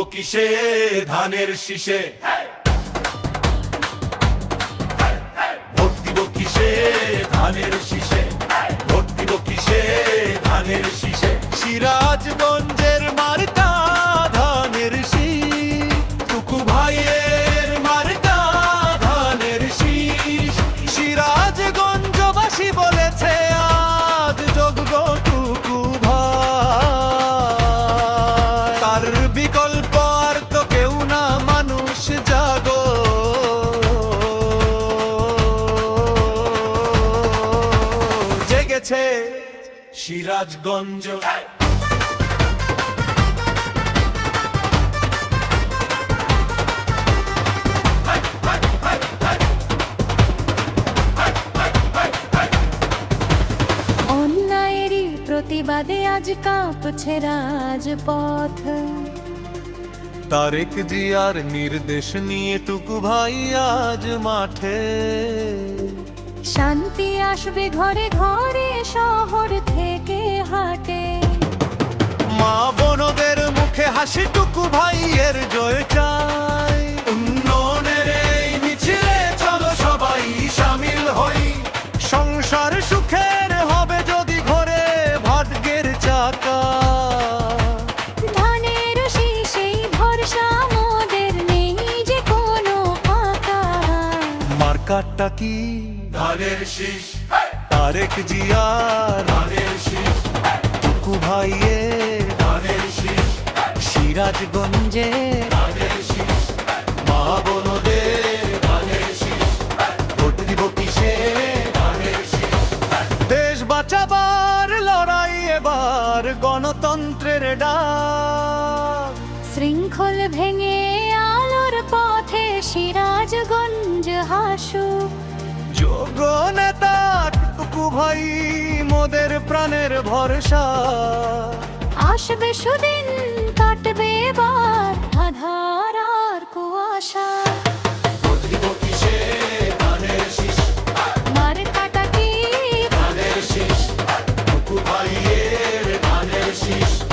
কিসে? ধানের শীষে। ভোট দিব কিসে? ধানের জেগেছে সিরাজগঞ্জ। অন্যায়েরই প্রতিবাদে আজ কাঁপছে রাজপথ। তারেক জিয়ার নির্দেশ নিয়ে টুকু ভাই আজ মাঠে। শান্তি আসবে ঘরে ঘরে, শহর থেকে হাটে। মা বোনদের মুখে হাসি টুকু ভাইয়ের জয় চাই মার্কাটটা কি? ধানের শীষ তারেক জিয়ার ধানের শীষ টুকু ভাইয়ের ধানের শীষ সিরাজগঞ্জে ধানের শীষ মা বোনদের ধানের শীষ ভোট দিব কিসে? ধানের শীষ দেশ বাঁচাবার লড়াই এবার গণতন্ত্রের ডাক। শৃঙ্খল ভেঙে সিরাজগঞ্জ হাসু। যোগ টুকু ভাই মোদের প্রাণের ভরসা। আসবে সুদিন কাটবে এবার আধার আর কুয়াশা। Sheesh.